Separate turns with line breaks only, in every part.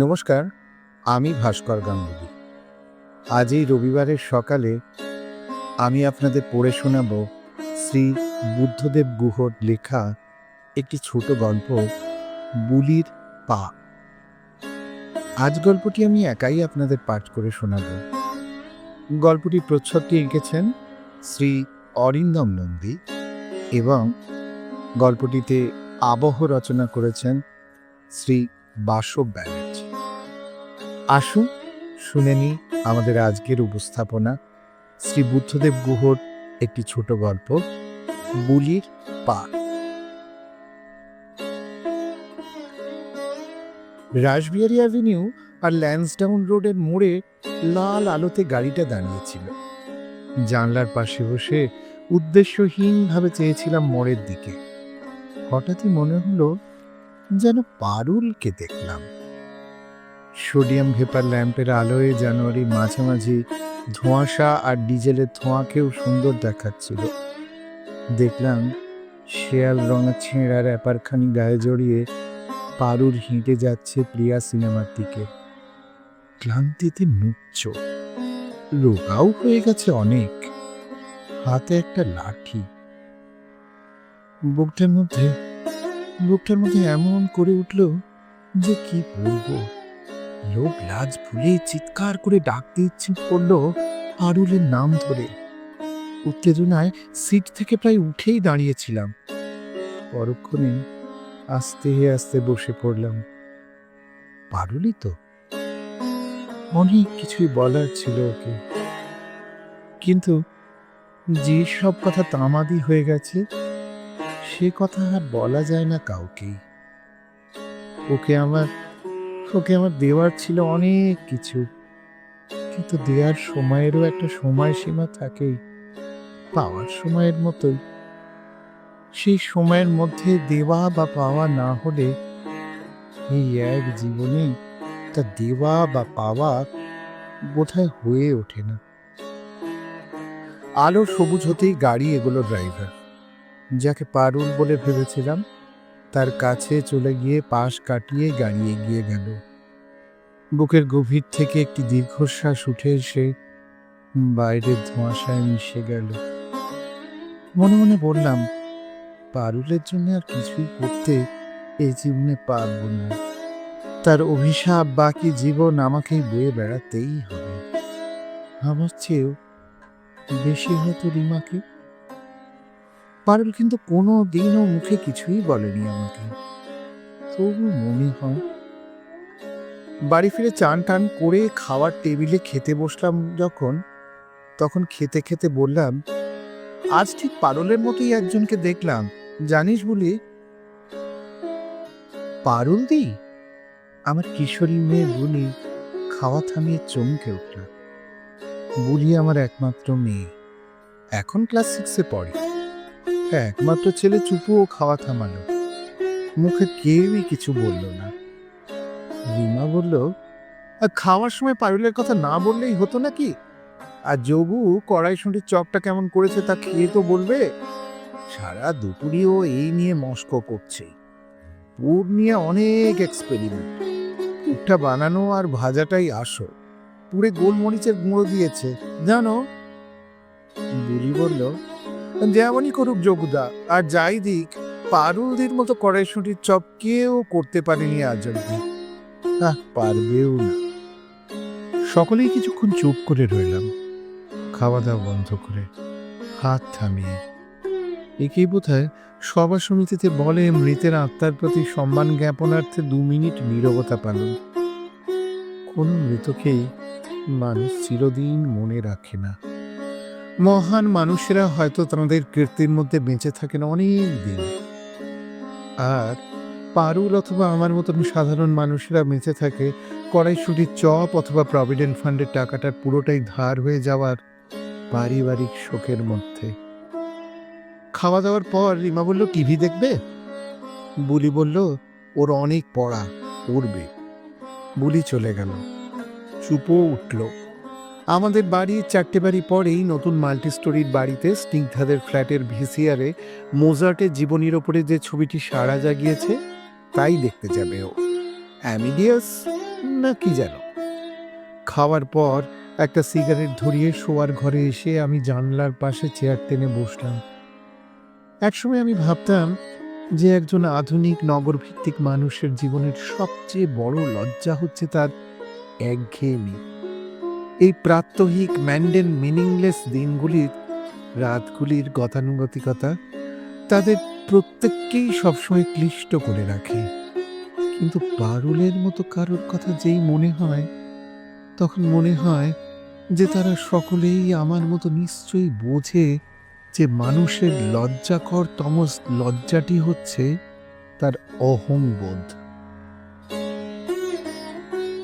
নমস্কার, আমি ভাস্কর গাঙ্গুলি। আজ এই রবিবারের সকালে আমি আপনাদের পড়ে শোনাব শ্রী বুদ্ধদেব গুহর লেখা একটি ছোট গল্প, বুলির পা। আজ গল্পটি আমি একাই আপনাদের পাঠ করে শোনাব। গল্পটি প্রচ্ছদটি এঁকেছেন শ্রী অরিন্দম নন্দী এবং গল্পটিতে আবহ রচনা করেছেন শ্রী বাসব ব্যানার্জি। আসুন, শুনে নি আমাদের আজকের উপস্থাপনা। শ্রী বুদ্ধদেব গুহর একটি ছোট গল্প বুলির পা রাসবিহারি অ্যাভিনিউ আর ল্যান্সডাউন রোডের মোড়ে লাল আলোতে গাড়িটা দাঁড়িয়েছিল। জানলার পাশে বসে উদ্দেশ্যহীনভাবে চেয়েছিলাম মোড়ের দিকে। হঠাৎই মনে হলো যেন পারুলকে দেখলাম। সোডিয়াম ভেপার ল্যাম্পের আলোয় জানুয়ারি মাঝামাঝি ধোঁয়াশা আর ডিজেলের ধোঁয়াকেও সুন্দর দেখাচ্ছিল। দেখলাম শেয়াল রঙা ছেঁড়া র্যাপারখানি গায়ে জড়িয়ে পারুর হেঁটে যাচ্ছে প্রিয়া সিনেমার দিকে। ক্লান্তিতে মুচ্চ রোগাও হয়ে গেছে অনেক। হাতে একটা লাঠি। বুকটার মধ্যে বুকটার মধ্যে এমন করে উঠল যে কি বলব? লোক লাজ ভুলে চিৎকার করে ডাকতে ইচ্ছে করল পারুলের নাম ধরে। উত্তেজনায় সিট থেকে প্রায় উঠেই দাঁড়িয়েছিলাম। পরক্ষণে আস্তে আস্তে বসে পড়লাম। পারুলই তো। অনেক কিছুই বলার ছিল ওকে। কিন্তু যে সব কথা তামাদি হয়ে গেছে, সে কথা আর বলা যায় না কাউকেই। ওকে আমার ওকে আমার দেওয়ার ছিল অনেক কিছু। কিন্তু দেওয়ার সময়েরও একটা সময়সীমা থাকেই, পাওয়ার সময়ের মতোই। সেই সময়ের মধ্যে দেওয়া বা পাওয়া না হলে এই এক জীবনে তা দেওয়া বা পাওয়া বোধহয় হয়ে ওঠে না। আলো সবুজ হতেই গাড়ি এগুলো ড্রাইভার, যাকে পারুল বলে ভেবেছিলাম। তার কাছে চলে গিয়ে পাশ কাটিয়ে গাড়ি এগিয়ে গেল। বুকের গভীর থেকে একটি দীর্ঘশ্বাস উঠে এসে বাইরের ধোঁয়াশায় মিশে গেল। মনে মনে বললাম, পারুলের জন্য আর কিছুই করতে এই জীবনে পারব না। তার অভিশাপ বাকি জীবন আমাকেই বয়ে বেড়াতেই হবে। আমার চেয়েও বেশি হয়তো রিমাকে পারুল কিন্তু কোনো দিনও মুখে কিছুই বলেনি আমাকে। তবু মনে হয় বাড়ি ফিরে চান টান করে খাওয়ার টেবিলে খেতে বসলাম যখন, তখন খেতে খেতে বললাম, আজ ঠিক পারুলের মতোই একজনকে দেখলাম। জানিস বলি? পারুল দি? আমার কিশোরী মেয়ে বলি খাওয়া থামিয়ে চমকে উঠল। বুলি আমার একমাত্র মেয়ে। এখন ক্লাস সিক্সে পড়ে। একমাত্র ছেলে চুপু ও খাওয়া থামালো। মুখে কেউই কিছু বলল না। রিমা বলল, "আর খাওয়ার সময় পারুলের কথা না বললেই হতো নাকি? আর যোগু কড়াইশুঁটির চপটা কেমন করেছে তা খেয়ে তো বলবে? সারা দুপুরই ও এই নিয়ে মস্ক করছে। পুর নিয়ে অনেক এক্সপেরিমেন্ট পুরটা বানানো আর ভাজাটাই আসল। পুরে গোলমরিচের গুঁড়ো দিয়েছে। জানো? বুড়ি বলল যেমনই করুক যোগুদা আর যাই দিক, পারুলদির মতো কড়াইশুঁটির চপ কেউ করতে পারেনি আজ অব্দি পারবেও না। সকলেই কিছুক্ষণ চুপ করে রইলাম। খাওয়া দাওয়া বন্ধ করে হাত থামিয়ে। একেই বোধ হয় সভা সমিতিতে বলে মৃতের আত্মার প্রতি সম্মান জ্ঞাপনার্থে দু মিনিট নীরবতা পালন। কোনো মৃতকেই মানুষ চিরদিন মনে রাখে না। মহান মানুষেরা হয়তো তাদের কীর্তির মধ্যে বেঁচে থাকেন অনেক দিন আর পারুল অথবা আমার মতন সাধারণ মানুষেরা বেঁচে থাকে, কড়াইশুটির চপ অথবা প্রভিডেন্ট ফান্ডের টাকাটার পুরোটাই ধার হয়ে যাওয়ার পারিবারিক শোকের মধ্যে। খাওয়া দাওয়ার পর রিমা বলল, টিভি দেখবে? বুলি বলল, ওর অনেক পড়া, পড়বে। বুলি চলে গেল। চুপও উঠল। আমাদের বাড়ির চারটে বাড়ি পরেই নতুন মাল্টি স্টোরির বাড়িতে স্নিগ্ধাদের ফ্ল্যাটের ভিসিআরে মোজার্টের জীবনীর ওপরে যে ছবিটি সাড়া জাগিয়েছে, তাই দেখতে যাবে ও। অ্যামিডিয়াস না কি যেন। খাওয়ার পর একটা সিগারেট ধরিয়ে শোয়ার ঘরে এসে আমি জানলার পাশে চেয়ার টেনে বসলাম। একসময় আমি ভাবতাম যে একজন আধুনিক নগরভিত্তিক মানুষের জীবনের সবচেয়ে বড় লজ্জা হচ্ছে তার একঘেয়েমি। এই প্রাত্যহিক ম্যান্ডেন মিনিংলেস দিনগুলির রাতগুলির গতানুগতিকতা তাদের প্রত্যেককেই সবসময় ক্লিষ্ট করে রাখে। কিন্তু পারুলের মতো কারোর কথা যেই মনে হয়, তখন মনে হয় যে তারা সকলেই আমার মতো নিশ্চয়ই বোঝে যে মানুষের লজ্জাকর তমস লজ্জাটি হচ্ছে তার অহংবোধ।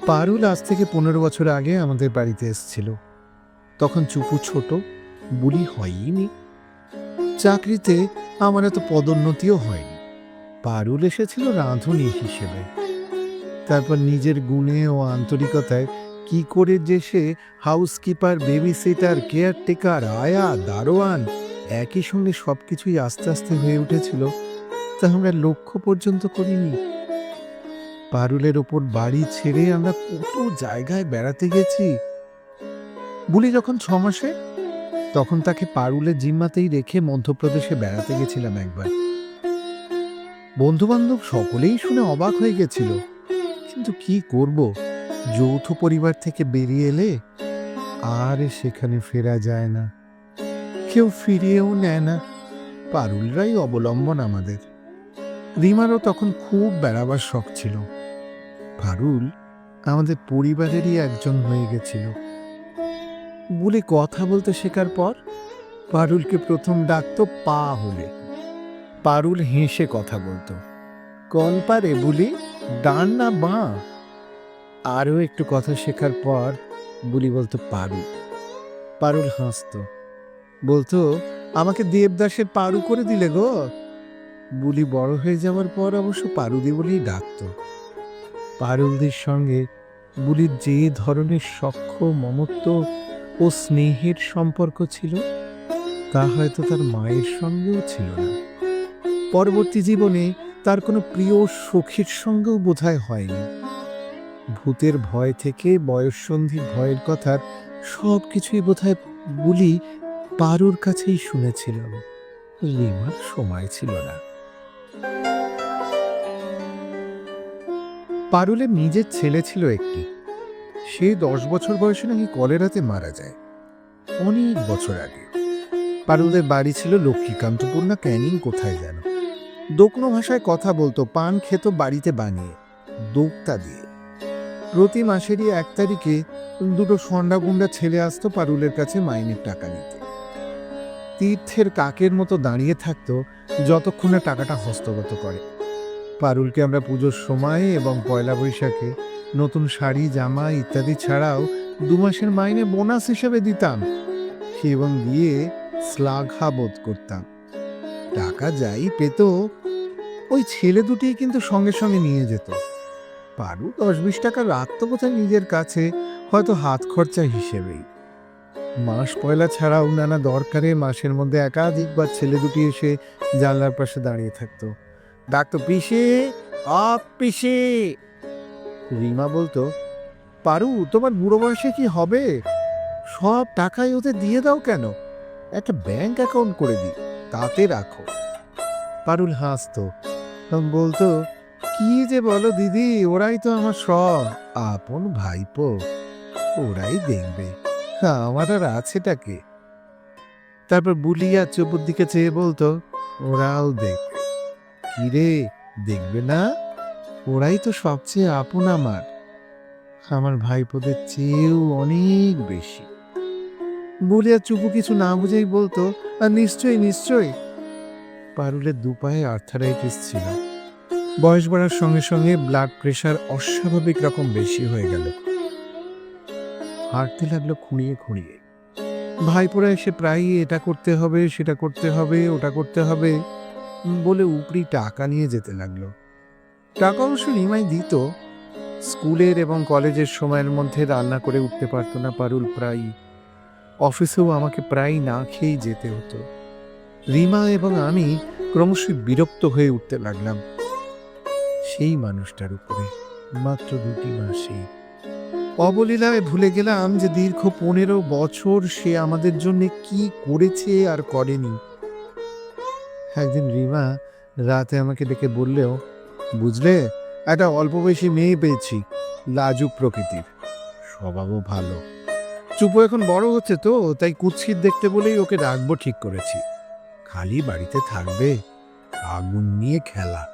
পারুল আজ থেকে পনেরো বছর আগে আমাদের বাড়িতে এসেছিল। তখন চুপু ছোট, বুলি হয়নি। চাকরিতে আমার এত পদোন্নতিও হয়নি। পারুল এসেছিল রাঁধুনি হিসেবে। তারপর নিজের গুণে ও আন্তরিকতায় কি করে যে সে হাউসকিপার বেবি সিটার কেয়ারটেকার আয়া, দারোয়ান একই সঙ্গে সবকিছুই আস্তে আস্তে হয়ে উঠেছিল, তা আমরা লক্ষ্য পর্যন্ত করিনি। পারুলের ওপর বাড়ি ছেড়ে আমরা কত জায়গায় বেড়াতে গেছি? বুলি যখন ছ মাসে তখন তাকে পারুলের জিম্মাতেই রেখে মধ্যপ্রদেশে বেড়াতে গেছিলাম একবার। বন্ধু বান্ধব সকলেই শুনে অবাক হয়ে গেছিল। কিন্তু কি করব? যৌথ পরিবার থেকে বেরিয়ে এলে আর সেখানে ফেরা যায় না। কেউ ফিরিয়েও নেয় না। পারুলরাই অবলম্বন আমাদের। রিমারও তখন খুব বেড়াবার শখ ছিল। পারুল আমাদের পরিবারেরই একজন হয়ে গেছিল। বলে কথা বলতে শেখার পর পারুলকে প্রথম ডাকতো পা হলে। পারুল হেসে কথা বলতো। কল পারে বুলি, ডান না বাঁ? আরও একটু কথা শেখার পর বুলি, বলতো পারু। পারুল হাসতো। বলতো, আমাকে দেবদাসের পারু করে দিলে গো। বুলি, বড় হয়ে যাওয়ার পর অবশ্য পারুদি বলেই ডাকতো। পারুলদের সঙ্গে বুলির যে ধরনের সখ্য, মমত্ব ও স্নেহের সম্পর্ক ছিল, তা হয়তো তার মায়ের সঙ্গেও ছিল না। পরবর্তী জীবনে তার কোনো প্রিয় সখীর সঙ্গেও বোধহয় হয়নি। ভূতের ভয় থেকে বয়ঃসন্ধির ভয়ের কথার সব কিছুই বোধহয় বুলি পারুর কাছেই শুনেছিলাম। রিমার সময় ছিল না। পারুলের নিজের ছেলে ছিল একটি। সে দশ বছর বয়সে নাকি কলেরাতে মারা যায়। অনেক বছর আগে। পারুলের বাড়ি ছিল লক্ষ্মীকান্তপুর, না ক্যানিং, কোথায় যেন। দোকনো ভাষায় কথা বলতো, পান খেত বাড়িতে বানিয়ে, দোক্তা দিয়ে। প্রতি মাসেরই এক তারিখে দুটো সন্ডা গুন্ডা ছেলে আসতো পারুলের কাছে মাইনের টাকা নিতে। তীর্থের কাকের মতো দাঁড়িয়ে থাকতো, যতক্ষণ টাকাটা হস্তগত করে। পারুলকে আমরা পুজোর সময় এবং পয়লা বৈশাখে নতুন শাড়ি, জামা ইত্যাদি ছাড়াও দু মাসের মাইনে বোনাস হিসেবে দিতাম। সে এবং দিয়ে শ্লাঘা বোধ করতাম। টাকা যাই পেত, ওই ছেলে দুটি কিন্তু সঙ্গে সঙ্গে নিয়ে যেত। পারু দশ বিশ টাকা রাখতো কোথায় নিজের কাছে, হয়তো হাত খরচা হিসেবেই। মাস পয়লা ছাড়াও নানা দরকারে মাসের মধ্যে একাধিকবার ছেলে দুটি এসে জানলার পাশে দাঁড়িয়ে থাকতো। ডাকতো পিসে আপ পিসে। রিমা বলতো, পারু, তোমার বুড়ো বয়সে কি হবে? সব টাকাই ওদের দিয়ে দাও কেন? একটা ব্যাংক অ্যাকাউন্ট করে দিই, তাতে রাখো। পারুল হাসতো। তখন বলতো, কি যে বলো দিদি, ওরাই তো আমার সব, আপন ভাইপো, ওরাই দেখবে আমার আর আছেটাকে তারপর বুলিয়া চোপর দিকে চেয়ে বলতো, ওরাও দেখবে। কিরে, দেখবে না? ওরাই তো সবচেয়ে আপন আমার। আমার ভাইপোদের চেয়েও অনেক বেশি। বলিয়া চুপু কিছু না বুঝেই বলতো, আর নিশ্চয়ই নিশ্চয়ই। পারুলের দুপায়ে আর্থারাইটিস ছিল। বয়স বাড়ার সঙ্গে সঙ্গে ব্লাড প্রেশার অস্বাভাবিক রকম বেশি হয়ে গেল। হাঁটতে লাগল খুঁড়িয়ে খুঁড়িয়ে। ভাইপোরা এসে প্রায়ই এটা করতে হবে, সেটা করতে হবে, ওটা করতে হবে। বলে উপরি টাকা নিয়ে যেতে লাগল। টাকা অবশ্য নিমাই দিত। স্কুলের এবং কলেজের সময়ের মধ্যে রান্না করে উঠতে পারতো না পারুল, প্রায়ই অফিসেও আমাকে প্রায় না খেয়েই যেতে হতো। রিমা এবং আমি ক্রমশই বিরক্ত হয়ে উঠতে লাগলাম। সেই মানুষটার উপরে, মাত্র দুটি মাসে। অবলীলায় ভুলে গেলাম যে দীর্ঘ পনেরো বছর সে আমাদের জন্য কি করেছে আর করেনি। একদিন রিমা রাতে আমাকে ডেকে বললেও, বুঝলে, একটা অল্প বয়সী মেয়ে পেয়েছি, লাজুক প্রকৃতির। স্বভাবও ভালো। চুপো এখন বড় হচ্ছে তো, তাই কুৎসিত দেখতে বলেই ওকে রাখব ঠিক করেছি। খালি বাড়িতে থাকবে, আগুন নিয়ে খেলা।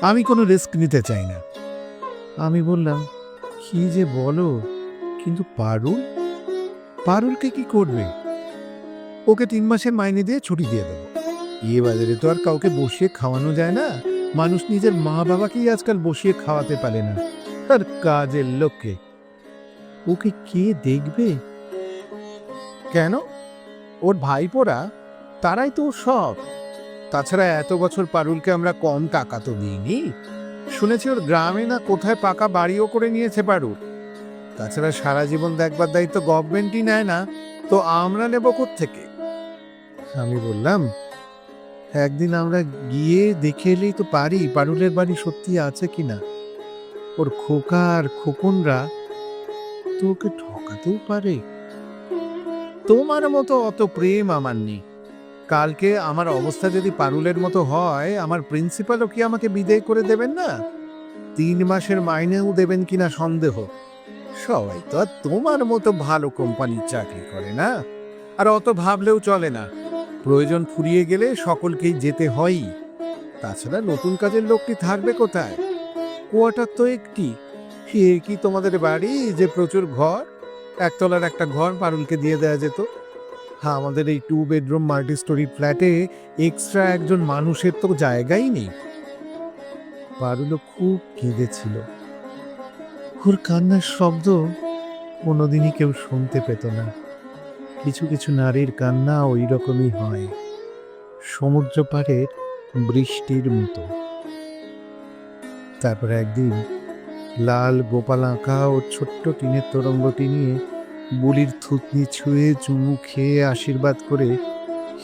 আমি কোনো রিস্ক নিতে চাই না। আমি বললাম, কি যে বলো, কিন্তু পারুল? পারুলকে কি করবে? ওকে তিন মাসের মাইনে দিয়ে ছুটি দিয়ে দেবো। এ বাজারে তো আর কাউকে বসিয়ে খাওয়ানো যায় না। মানুষ নিজের মা বাবাকেই আজকাল বসিয়ে খাওয়াতে পারে না। আর কাজের লোককে। ওকে কে দেখবে? কেন? ওর ভাইপোরা? তারাই তো সব। তাছাড়া এত বছর পারুলকে আমরা কম টাকা তো দিইনি। শুনেছি ওর গ্রামে না কোথায় পাকা বাড়িও করে নিয়েছে পারুল। তাছাড়া সারা জীবন দেখবার দায়িত্ব গভর্নমেন্টই নেয় না। তো আমরা নেব থেকে আমি বললাম একদিন আমরা গিয়ে দেখে এলেই তো পারি পারুলের বাড়ি সত্যি আছে কি না ওর খোকা আর খোকনরা তো ওকে ঠকাতেও পারে। তোমার মতো অত প্রেম আমার নেই। কালকে আমার অবস্থা যদি পারুলের মতো হয়, আমার প্রিন্সিপালও কি আমাকে বিদায় করে দেবেন না? তিন মাসের মাইনেও দেবেন কিনা সন্দেহ। সবাই তো আর তোমার মতো ভালো কোম্পানির চাকরি করে না। আর অত ভাবলেও চলে না। প্রয়োজন ফুরিয়ে গেলে সকলকেই যেতে হয়ই। তাছাড়া নতুন কাজের লোকটি থাকবে কোথায়? কোয়ার্টার তো একটি। এ কি তোমাদের বাড়ি যে প্রচুর ঘর? একতলার একটা ঘর পারুলকে দিয়ে দেওয়া যেত। হ্যাঁ আমাদের এই টু বেডরুম মাল্টি স্টোরি ফ্ল্যাটে এক্সট্রা একজন মানুষের তো জায়গাই নেই। পারুলও খুব কেঁদেছিল। ওর কান্নার শব্দ কোনোদিনই কেউ শুনতে পেত না। কিছু কিছু নারীর কান্না ওই রকমই হয়। সমুদ্র পাড়ের বৃষ্টির মতো। তারপর একদিন লাল গোপাল আঁকা ও ছোট্ট টিনের তরঙ্গটি নিয়ে বুলির থুতনি ছুঁয়ে চুমু খেয়ে আশীর্বাদ করে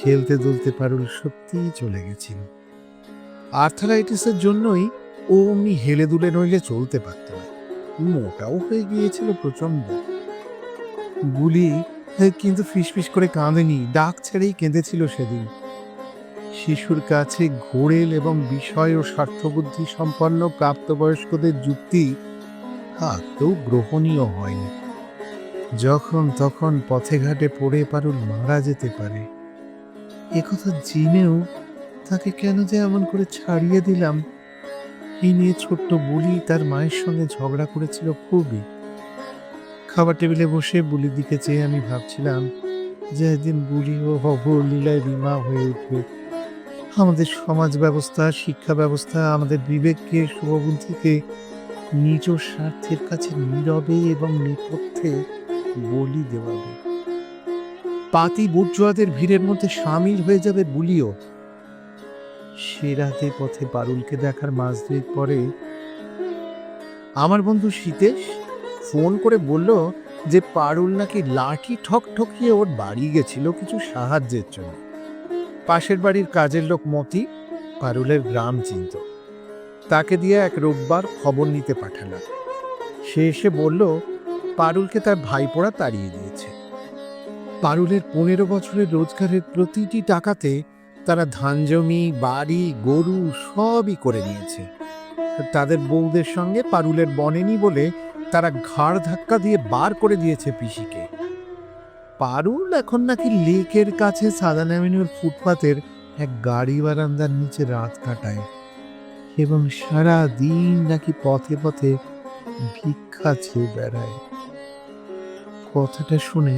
খেলতে দুলতে পারুল সত্যিই চলে গেছিল। আর্থারাইটিসের জন্যই ও অমনি হেলে দুলে নইলে চলতে পারত না। মোটাও হয়ে গিয়েছিল প্রচণ্ড বুলি কিন্তু ফিসফিস করে কাঁদেনি। ডাক ছেড়েই কেঁদেছিল সেদিন। শিশুর কাছে ঘোরেল এবং বিষয় ও স্বার্থবুদ্ধি সম্পন্ন প্রাপ্তবয়স্কদের যুক্তি আদৌ গ্রহণীয় হয়নি। যখন তখন পথে ঘাটে পড়ে পারুল মারা যেতে পারে। একথা জেনেও তাকে কেন যে এমন করে ছাড়িয়ে দিলাম এই নিয়ে ছোট্ট বুলি তার মায়ের সঙ্গে ঝগড়া করেছিল খুবই। খাবার টেবিলে বসে বুলির দিকে চেয়ে আমি ভাবছিলাম যে একদিন বুলি ও অবলীলায় রিমা হয়ে উঠবে। আমাদের সমাজ ব্যবস্থা, শিক্ষা ব্যবস্থা, আমাদের বিবেককে, শুভবুদ্ধিকে, নিজ স্বার্থের কাছে নীরবে এবং নেপথ্যে বলি দেওয়াবে। পাতি বুর্জোয়াদের ভিড়ের মধ্যে সামিল হয়ে যাবে বুলিও। সে রাতে পথে পারুলকে দেখার মাস দুয়েক পরে আমার বন্ধু সীতেশ ফোন করে বলল যে পারুল নাকি লাঠি ঠক ঠকিয়ে ওর বাড়ি গেছিল কিছু সাহায্যের জন্য। পাশের বাড়ির কাজের লোক মতি, পারুলের গ্রাম চিনত। তাকে দিয়ে এক রোববার খবর নিতে পাঠালাম সে এসে বলল, পারুলকে তার ভাইপোড়া তাড়িয়ে দিয়েছে। পারুলের পনেরো বছরের রোজগারের প্রতিটি টাকাতে তারা ধান জমি, বাড়ি, গরু সবই করে নিয়েছে। তাদের বউদের সঙ্গে পারুলের বনেনি বলে তারা ঘাড় ধাক্কা দিয়ে বার করে দিয়েছে পিসিকে। পারুল এখন নাকি লেকের কাছে সাদান অ্যাভিনিউর ফুটপাতের এক গাড়ি বারান্দার নিচে রাত কাটায় এবং সারা দিন নাকি পথে পথে ভিক্ষা চেয়ে বেড়ায়। কথাটা শুনে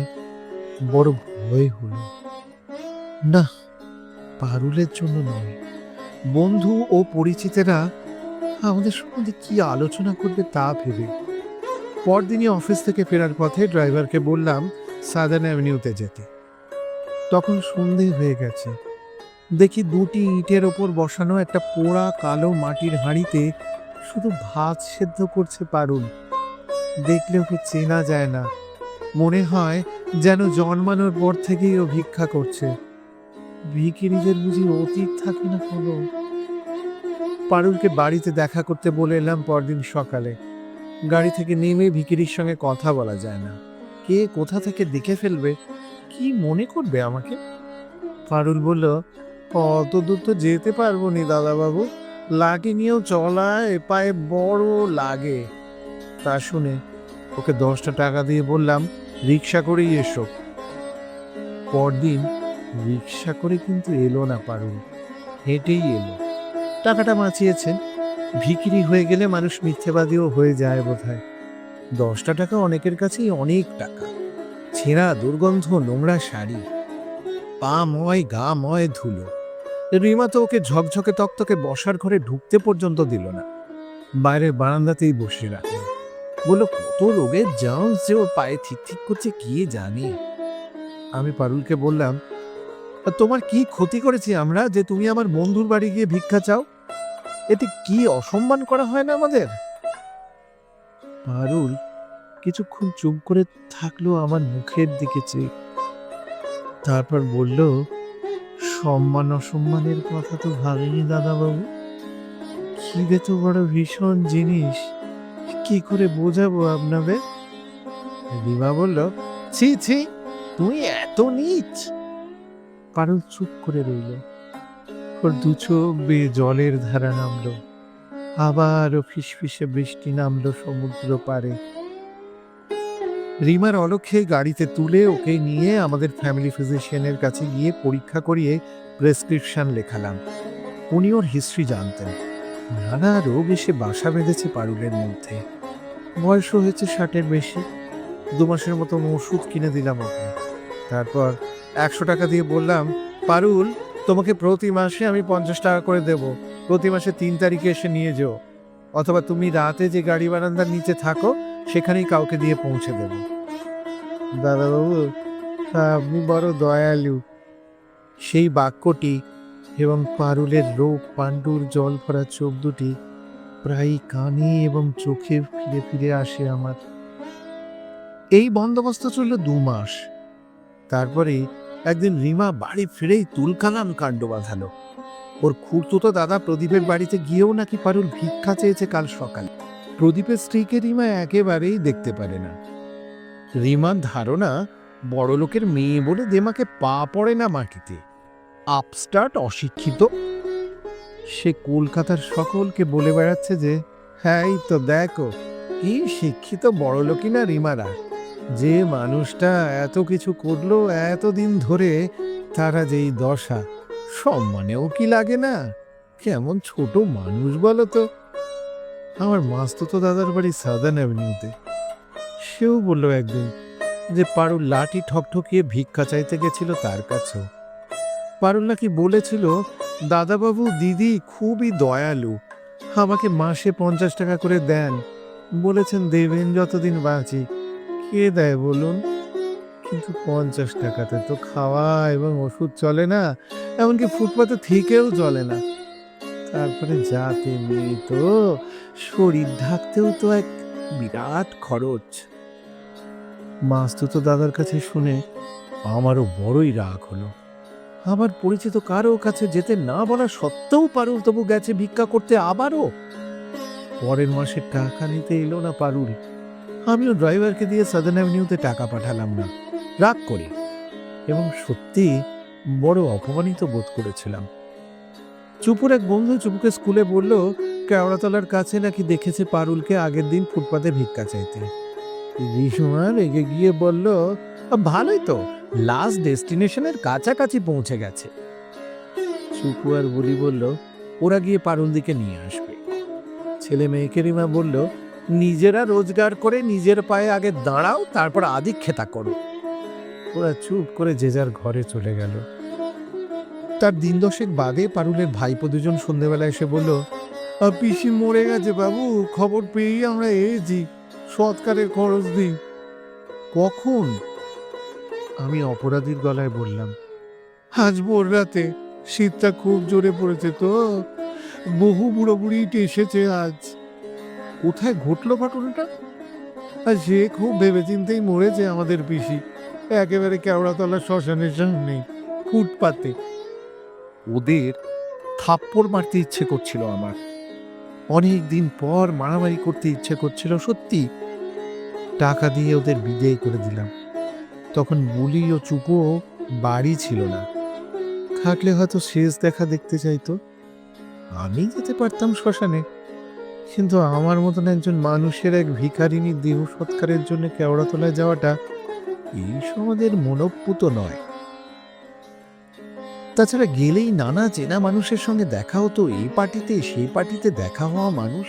বড় ভয় হলো। না, পারুলের জন্য নয়। বন্ধু ও পরিচিতেরা আমাদের সম্বন্ধে কি আলোচনা করবে তা ভেবে পরদিনই অফিস থেকে ফেরার পথে ড্রাইভারকে বললাম, সাদার্ন অ্যাভিনিউতে যেতে। তখন সন্ধে হয়ে গেছে। দেখি দুটি ইটের ওপর বসানো একটা পোড়া কালো মাটির হাঁড়িতে শুধু ভাত সেদ্ধ করছে পারুল। দেখলে ওকে চেনা যায় না। মনে হয় যেন জন্মানোর পর থেকেই ও ভিক্ষা করছে। ভিকিরিদের বুঝি অতীত থাকে না কোনো পারুলকে বাড়িতে দেখা করতে বলে এলাম পরদিন সকালে। গাড়ি থেকে নেমে ভিকিরির সঙ্গে কথা বলা যায় না। কে কোথা থেকে দেখে ফেলবে? কি মনে করবে আমাকে? পারুল বলল অত দূর তো যেতে পারব নি দাদাবাবু। লাগে নিয়েও চলা এ পায়ে বড় লাগে। তা শুনে ওকে দশটা টাকা দিয়ে বললাম, রিক্সা করেই এসো। পরদিন রিক্সা করে কিন্তু এলো না পারুল হেঁটেই এলো। টাকাটা বাঁচিয়েছেন ভিকিরি হয়ে গেলে মানুষ মিথ্যেবাদীও হয়ে যায় বোধ হয় দশটা টাকা অনেকের কাছেই অনেক টাকা। ছেঁড়া, দুর্গন্ধ, নোংরা শাড়ি। পা ময়, গা ময়, ধুলো। রিমা তো ওকে ঝকঝকে তক্তকে বসার ঘরে ঢুকতে পর্যন্ত দিল না। বাইরে বারান্দাতেই বসে রাখল বলল, কত রোগের জার্মস যে ওর পায়ে ঠিক ঠিক করছে কি জানে? আমি পারুলকে বললাম, তোমার কি ক্ষতি করেছি আমরা যে তুমি আমার বন্ধুর বাড়ি গিয়ে ভিক্ষা চাও? এতে কি অসম্মান করা হয় না আমাদের? পারুল কিছুক্ষণ চুপ করে থাকল আমার মুখের দিকে চেয়ে। তারপর বলল, সম্মান অসম্মানের কথা তো ভাবিনি দাদাবাবু। খিদে তো বড় ভীষণ জিনিস। কি করে বোঝাবো আপনাদের? রিমা বলল, ছি ছি তুই এত নিচ! পারুল চুপ করে রইল। ওর দু চোখ বেয়ে জলের ধারা নামলো। আবারও ফিসফিসে বৃষ্টি নামলো সমুদ্র পারে রিমার অলক্ষে গাড়িতে তুলে ওকে নিয়ে আমাদের ফ্যামিলি ফিজিশিয়ানের কাছে গিয়ে পরীক্ষা করিয়ে প্রেসক্রিপশন লেখালাম। উনি ওর হিস্ট্রি জানতেন। নানা রোগ এসে বাসা বেঁধেছে পারুলের মধ্যে। বয়সও হয়েছে ষাটের বেশি। দু মাসের মতো ওষুধ কিনে দিলাম ওকে। তারপর একশো টাকা দিয়ে বললাম, পারুল তোমাকে প্রতি মাসে আমি পঞ্চাশ টাকা করে দেব। প্রতি মাসে তিন তারিখে এসে নিয়ে যেও। অথবা তুমি রাতে যে গাড়ি বারান্দার নিচে থাকো, সেখানেই কাউকে দিয়ে পৌঁছে দেব। দাদাবাবু, আপনি বড় দয়ালু। সেই বাক্যটি এবং পারুলের রোগ, পাণ্ডুর জল ভরা চোখ দুটি প্রায় কানে এবং চোখে ফিরে ফিরে আসে আমার। এই বন্দোবস্ত চলল দু মাস। তারপরে একদিন রিমা বাড়ি ফিরেই তুলকালাম কাণ্ড বাঁধালো। ওর খুঁড়তুতো দাদা প্রদীপের বাড়িতে গিয়েও নাকি পারুল ভিক্ষা চেয়েছে কাল সকালে। প্রদীপের স্ত্রীকে রিমা একেবারেই দেখতে পারে না। রিমার ধারণা বড় লোকের মেয়ে বলে দেমাকে পা পড়ে না মাটিতে। আপস্টার্ট অশিক্ষিত। সে কলকাতার সকলকে বলে বেড়াচ্ছে যে হ্যাঁ এই তো দেখো, কি শিক্ষিত বড় লোকই না রিমারা। যে মানুষটা এত কিছু করল এতদিন ধরে, তারা যেই দশা, সম্মানেও কি লাগে না? কেমন ছোট মানুষ বলো তো। আমার মাস্তুতো দাদার বাড়ি সাদার্ন অ্যাভিনিউতে। সেও বলল একদিন যে, পারুল লাঠি ঠকঠকিয়ে ভিক্ষা চাইতে গেছিল তার কাছেও। পারুল নাকি বলেছিল, দাদাবাবু, দিদি খুবই দয়ালু, আমাকে মাসে পঞ্চাশ টাকা করে দেন। বলেছেন, দেবেন যতদিন বাঁচি। কে দেয় বলুন? কিন্তু পঞ্চাশ টাকাতে তো খাওয়া এবং ওষুধ চলে না, এমনকি ফুটপাতে থেকেও চলে না। তারপরে যাতে মেয়ে তো, শরীর ঢাকতেও তো এক বিরাট খরচ। মাস্তুতো দাদার কাছে শুনে আমারও বড়ই রাগ হলো। আমার পরিচিত কারও কাছে যেতে না বলা সত্ত্বেও পারুল তবু গেছে ভিক্ষা করতে আবারও। পরের মাসে টাকা নিতে এলো না পারুল। আমিও ড্রাইভারকে দিয়ে সাদার্ন অ্যাভিনিউতে টাকা পাঠালাম না। রাগ করি। এবং সত্যি বড় অপমানিত বোধ করেছিলাম। চুপুর এক বন্ধু চুপুকে স্কুলে বলল, কেওড়াতলার কাছে নাকি দেখেছে পারুলকে আগের দিন ফুটপাতে ভিক্ষা চাইতে। রিসমা রেগে গিয়ে বলল, ভালোই তো লাস্ট ডেস্টিনেশনের কাছাকাছি পৌঁছে গেছে। চুপু আর বলি বলল, ওরা গিয়ে পারুল দিকে নিয়ে আসবে। ছেলে মেয়েকে রিমা বলল নিজেরা রোজগার করে নিজের পায়ে আগে দাঁড়াও তারপর আদিক্ষেতা করো। ওরা চুপ করে যে যার ঘরে চলে গেল। তার দিন দশেক বাদে পারুলের ভাইপো দুজন সন্ধেবেলা এসে বলল "আ, পিসি মরে গেছে বাবু খবর পেয়েই আমরা এসেছি সৎকারের খরচ দিই। কখন? আমি অপরাধীর গলায় বললাম আজ ভোর রাতে শীতটা খুব জোরে পড়েছে তো বহু বুড়ো বুড়ি এসেছে আজ। কোথায় ঘটলো ঘটনাটা? আর সে খুব ভেবে ভেবেচিন্তেই মরেছে আমাদের পিসি। একেবারে কেওড়াতলা শ্মশানের সামনে ফুটপাতে। ওদের থাপ্পড় মারতে ইচ্ছে করছিল আমার। অনেক দিন পর মারামারি করতে ইচ্ছে করছিল, সত্যি। টাকা দিয়ে ওদের বিদায় করে দিলাম। তখন বুলি ও চুপো বাড়ি ছিল না। থাকলে হয়তো শেষ দেখা দেখতে চাইতো। আমি যেতে পারতাম শ্মশানে। কিন্তু আমার মতন একজন মানুষের এক ভিখারিনীর দেহ সৎকারের জন্য কেওড়াতলায় যাওয়াটা এই সমাজের মনোপুত নয়। তাছাড়া গেলেই নানা চেনা মানুষের সঙ্গে দেখা হতো, এই পার্টিতে, সেই পার্টিতে দেখা হওয়া মানুষ।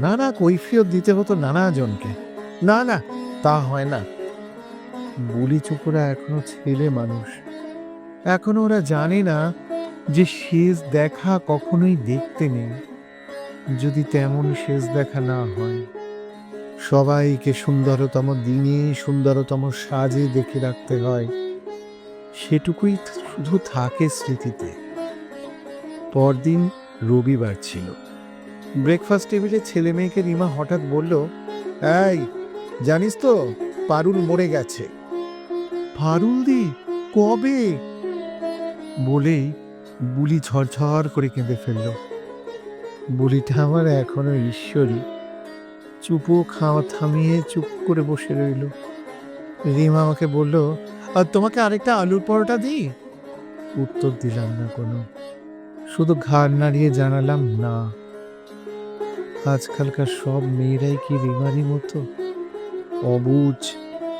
নানা কৈফিয়ত দিতে হতো নানা জনকে না না, তা হয় না। বুলি চুপুরা এখনও ছেলে মানুষ। এখনও ওরা জানে না যে শেষ দেখা কখনোই দেখতে নেই। যদি তেমন শেষ দেখা না হয়, সবাইকে সুন্দরতম দিনে সুন্দরতম সাজে দেখে রাখতে হয়। সেটুকুই শুধু থাকে স্মৃতিতে। পরদিন রবিবার ছিল। ব্রেকফাস্ট টেবিলে ছেলে মেয়েকে রিমা হঠাৎ বলল, এই, জানিস তো, পারুল মরে গেছে। পারুল দি, কবে? বলেই বুলি ঝরঝর করে কেঁদে ফেলল। বুলিটা আমার এখনও ঈশ্বরী। চুপো খাওয়া থামিয়ে চুপ করে বসে রইল। রিমা আমাকে বলল, আর তোমাকে আরেকটা আলুর পরোটা দিই? উত্তর দিলাম না কোনো। শুধু ঘাড় নাড়িয়ে জানালাম, না। আজকালকার সব মেয়েরাই কি রিমারি মতো? অবুজ,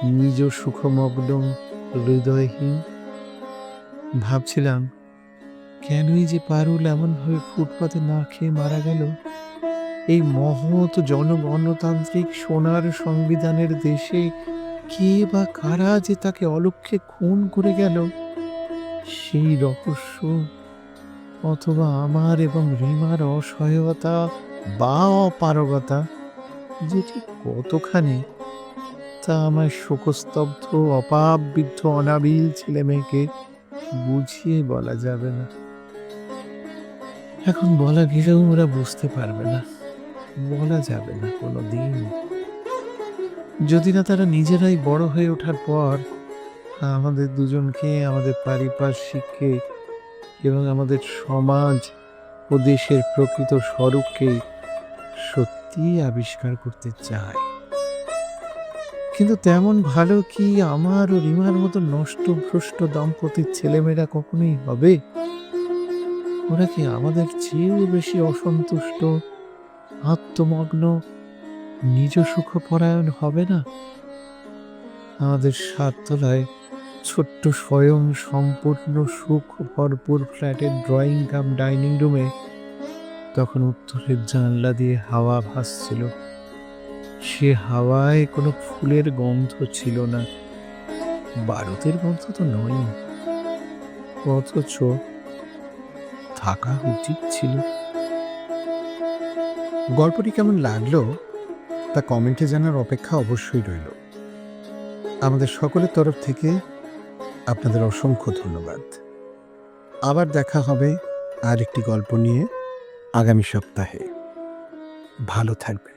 নিজ সুখমগ্ন, হৃদয়হীন। ভাবছিলাম কেনই যে পারুল এমনভাবে ফুটপাতে না খেয়ে মারা গেল? এই মহৎ জনগণতান্ত্রিক সোনার সংবিধানের দেশে কে বা কারা যে তাকে অলক্ষ্যে খুন করে গেল? সেই রহস্য অথবা আমার এবং রিমার অসহায়তা বা অপারগতা যেটি কতখানি তা আমার শোকস্তব্ধ অপাববিদ্ধ অনাবিল ছেলে মেয়েকে বুঝিয়ে বলা যাবে না। এখন বলা গেলেও ওরা বুঝতে পারবে না। বলা যাবে না কোনো দিন যদি না তারা নিজেরাই বড় হয়ে ওঠার পর, আমাদের দুজনকে, আমাদের পারিপার্শ্বিককে এবং আমাদের সমাজ ও দেশের প্রকৃত স্বরূপকে সত্যি আবিষ্কার করতে চায়। কিন্তু তেমন ভালো কি আমার ও রিমার মতো নষ্ট ভ্রষ্ট দম্পতির ছেলেমেয়েরা কখনোই হবে? ওরা কি আমাদের চেয়েও বেশি অসন্তুষ্ট। আত্মমগ্ন, নিজ সুখপরায়ণ হবে না? আমাদের সাততলায় ছোট্ট স্বয়ং সম্পূর্ণ সুখ ভরপুর ফ্ল্যাটের ড্রয়িং কাম ডাইনিং রুমে তখন উত্তরের জানলা দিয়ে হাওয়া ভাসছিল। সে হাওয়ায় কোনো ফুলের গন্ধ ছিল না। বারুদের গন্ধ তো নয় অথচ থাকা উচিত ছিল। গল্পটি কেমন লাগল তা কমেন্টে জানার অপেক্ষা অবশ্যই রইল। আমাদের সকলের তরফ থেকে আপনাদের অসংখ্য ধন্যবাদ। আবার দেখা হবে আর একটি গল্প নিয়ে আগামী সপ্তাহে। ভালো থাকবেন।